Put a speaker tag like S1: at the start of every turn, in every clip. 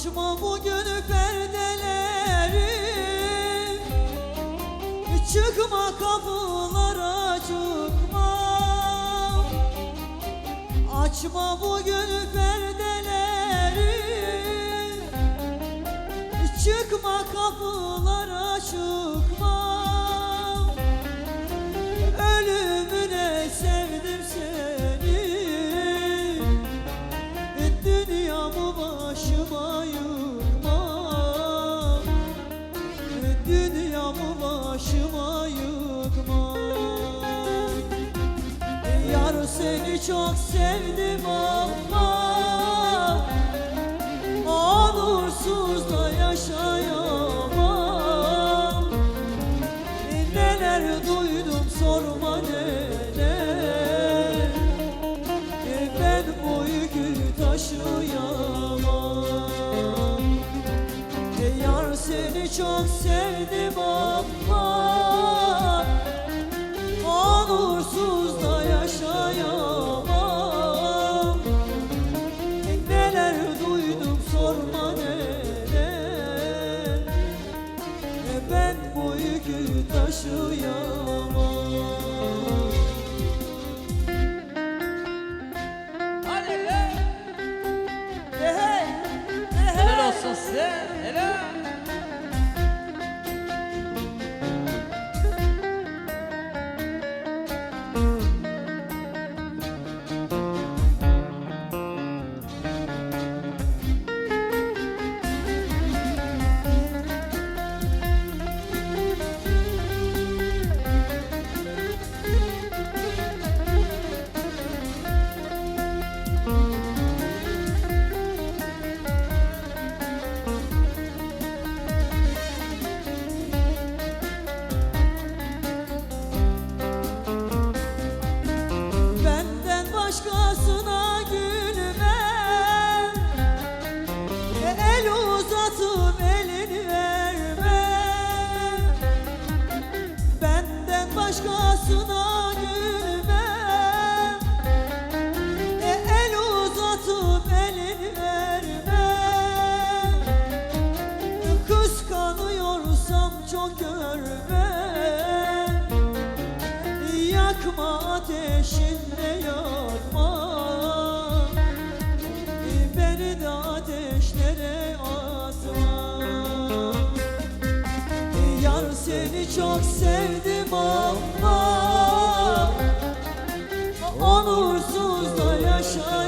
S1: Açma bugün perdeleri Çıkma kapılara çıkma. Açma bugün perdeleri Çıkma kapılara çıkma başıma yıkma. Yar seni çok sevdim ama Onursuz da yaşayamam. Neler duydum sorma neler. Ben bu yükü taşıyamam. Yar seni çok sevdim ama Onursuz da yaşayamam. Neler duydum sorma neler Ben bu yükü taşıyamam başkasına gülmem E, El uzatıp elini vermem Kıskanıyorsam çok görmem Yakma ateşinde yakma. Beni de atma Yar seni çok sevdim da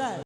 S1: taşıyamam